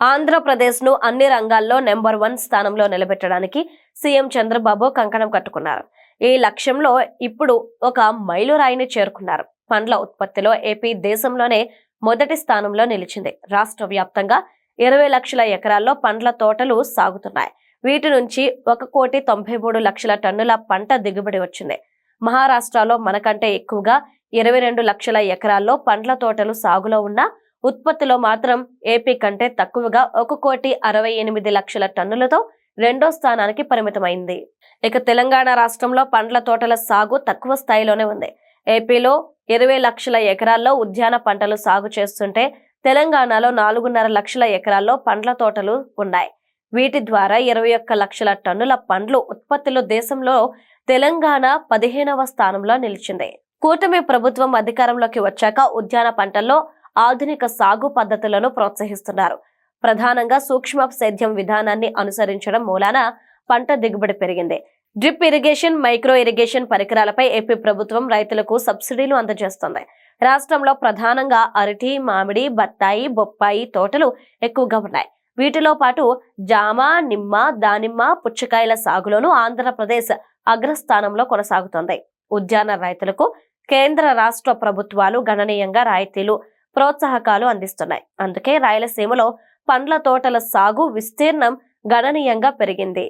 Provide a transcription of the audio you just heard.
ఆంధ్రప్రదేశ్ను అన్ని రంగాల్లో నెంబర్ వన్ స్థానంలో నిలబెట్టడానికి సీఎం చంద్రబాబు కంకణం కట్టుకున్నారు. ఈ లక్ష్యంలో ఇప్పుడు ఒక మైలురాయిని చేరుకున్నారు. పండ్ల ఉత్పత్తిలో ఏపీ దేశంలోనే మొదటి స్థానంలో నిలిచింది. రాష్ట్ర వ్యాప్తంగా ఇరవై లక్షల ఎకరాల్లో పండ్ల తోటలు సాగుతున్నాయి. వీటి నుంచి ఒక కోటి తొంభై మూడు లక్షల టన్నుల పంట దిగుబడి వచ్చింది. మహారాష్ట్రలో మనకంటే ఎక్కువగా ఇరవై రెండు లక్షల ఎకరాల్లో పండ్ల తోటలు సాగులో ఉన్న ఉత్పత్తిలో మాత్రం ఏపీ కంటే తక్కువగా ఒక కోటి అరవై ఎనిమిది లక్షల టన్నులతో రెండో స్థానానికి పరిమితమైంది. ఇక తెలంగాణ రాష్ట్రంలో పండ్ల తోటల సాగు తక్కువ స్థాయిలోనే ఉంది. ఏపీలో ఇరవై లక్షల ఎకరాల్లో ఉద్యాన పంటలు సాగు చేస్తుంటే తెలంగాణలో నాలుగున్నర లక్షల ఎకరాల్లో పండ్ల తోటలు ఉన్నాయి. వీటి ద్వారా ఇరవై ఒక్క లక్షల టన్నుల పండ్లు ఉత్పత్తిలో దేశంలో తెలంగాణ పదిహేనవ స్థానంలో నిలిచింది. కూటమి ప్రభుత్వం అధికారంలోకి వచ్చాక ఉద్యాన పంటల్లో ఆధునిక సాగు పద్ధతులను ప్రోత్సహిస్తున్నారు. ప్రధానంగా సూక్ష్మ సేద్యం విధానాన్ని అనుసరించడం మూలాన పంట దిగుబడి పెరిగింది. డ్రిప్ ఇరిగేషన్ మైక్రో ఇరిగేషన్ పరికరాలపై ఏపీ ప్రభుత్వం రైతులకు సబ్సిడీలు అందజేస్తుంది. రాష్ట్రంలో ప్రధానంగా అరటి మామిడి బత్తాయి బొప్పాయి తోటలు ఎక్కువగా ఉన్నాయి. వీటిలో పాటు జామ నిమ్మ దానిమ్మ పుచ్చకాయల సాగులోనూ ఆంధ్రప్రదేశ్ అగ్రస్థానంలో కొనసాగుతోంది. ఉద్యాన రైతులకు కేంద్ర రాష్ట్ర ప్రభుత్వాలు గణనీయంగా రాయితీలు ప్రోత్సాహకాలు అందిస్తున్నాయి. అందుకే రాయలసీమలో పండ్ల తోటల సాగు విస్తీర్ణం గణనీయంగా పెరిగింది.